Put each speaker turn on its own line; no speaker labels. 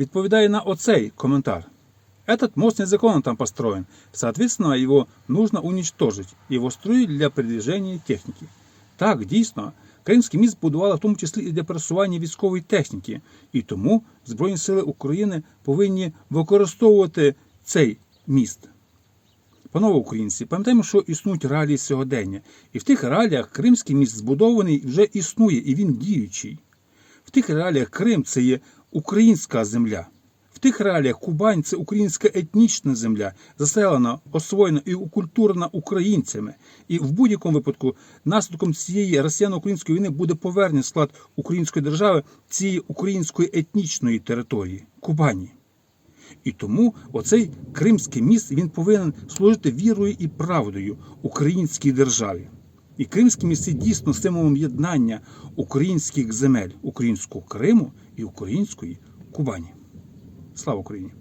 відповідає на оцей коментар. Этот мост незаконно там построен. Соответственно, его нужно уничтожить. Его строили для передвижения техніки. Так, дійсно, Кримський міст будували в тому числі і для пересування військової техніки. І тому Збройні сили України повинні використовувати цей міст. Панове українці, пам'ятаємо, що існують реалії сьогодення. І в тих реаліях Кримський міст збудований вже існує, і він діючий. В тих реаліях Крим це є українська земля. В тих реаліях Кубань це українська етнічна земля, заселена, освоєна і окультурена українцями. І в будь-якому випадку наслідком цієї росіяно-української війни буде повернення склад української держави цієї української етнічної території Кубані. І тому оцей кримський міст він повинен служити вірою і правдою українській державі. І Кримський міст дійсно символом єднання українських земель, українського Криму і української Кубані. Слава Україні!